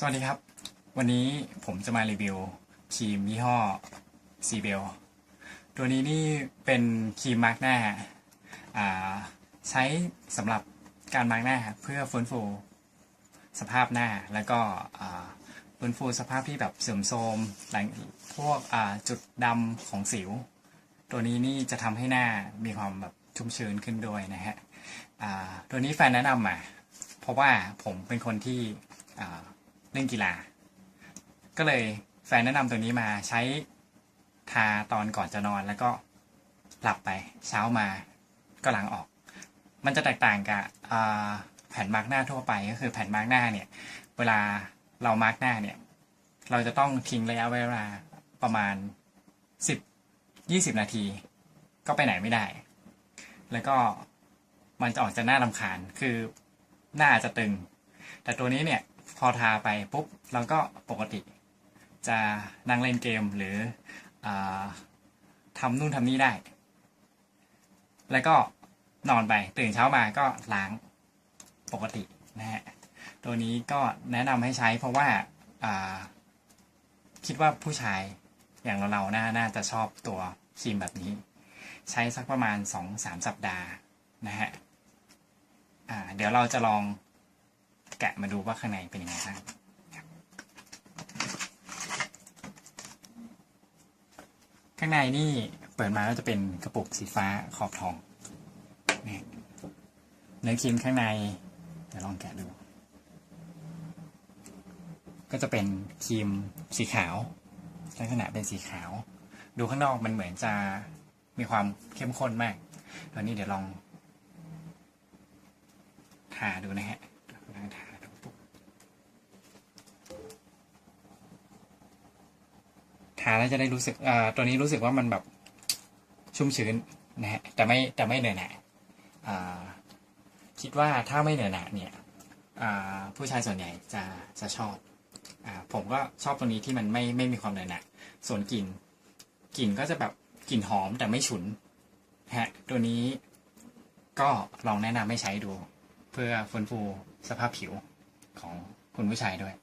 สวัสดีครับ วันนี้ผมจะมารีวิวครีมยี่ห้อซีเบลตัวนี้นี่เป็นครีมมาร์กหน้าอ่ใช้สำหรับการมาร์กหน้าเพื่อฟื้นฟูสภาพหน้าแล้วก็ฟื้นฟูสภาพที่แบบเสื่อมโทรมหลังพวกจุดดำของสิว ตัวนี้นี่จะทำให้หน้ามีความแบบชุ่มชื้นขึ้นด้วยนะฮะตัวนี้แฟนแนะนำมา เพราะว่าผมเป็นคนที่ เล่นกีฬา ก็เลยแฟนแนะนำตัวนี้มาใช้ทาตอนก่อนจะนอนแล้วก็หลับไปเช้ามาก็ล้างออก มันจะแตกต่างกับแผ่นมาร์กหน้าทั่วไปก็คือแผ่นมาร์กหน้าเนี่ย เวลาเรามาร์กหน้าเนี่ย เราจะต้องทิ้งระยะเวลาประมาณสิบยี่สิบนาที ก็ไปไหนไม่ได้ แล้วก็มันจะออกจะหน่ารำคาญคือหน้าจะตึง แต่ตัวนี้เนี่ย พอทาไปปุ๊บเราก็ปกติ จะนั่งเล่นเกมหรืออทำนู่นทำนี่ได้ แล้วก็นอนไปตื่นเช้ามาก็ล้างปกตินะฮะตัวนี้ก็แนะนำให้ใช้เพราะว่าาคิดว่าผู้ชายอย่างเราๆน่าน่าจะชอบตัวครีมแบบนี้ ใช้สักประมาณสองสามสัปดาห์นะฮะเดี๋ยวเราจะลอง แกะมาดูว่าข้างในเป็นยังไงบ้างข้างในนี่เปิดมาก็จะเป็นกระปุกสีฟ้าขอบทองนี่เนื้อครีมข้างในเดี๋ยวลองแกะดู ก็จะเป็นครีมสีขาว ลักษณะเป็นสีขาว ดูข้างนอกมันเหมือนจะมีความเข้มข้นมากตอนนี้เดี๋ยวลองทาดูนะฮะลองทาดูปุ๊บ ทาแล้วจะได้รู้สึกอ่าตัวนี้รู้สึกว่ามันแบบชุ่มชื้นนะฮะแต่ไม่แต่ไม่เหนอะหนะอ่าคิดว่าถ้าไม่เหนอะหนะเนี่ยอ่าผู้ชายส่วนใหญ่จะจะชอบอ่าผมก็ชอบตัวนี้ที่มันไม่ไม่มีความเหนอะหนะส่วนกลิ่นกลิ่นก็จะแบบกลิ่นหอมแต่ไม่ฉุนฮะตัวนี้ก็ลองแนะนำให้ใช้ดู เพื่อฟื้นฟูสภาพผิวของคุณผู้ชายด้วย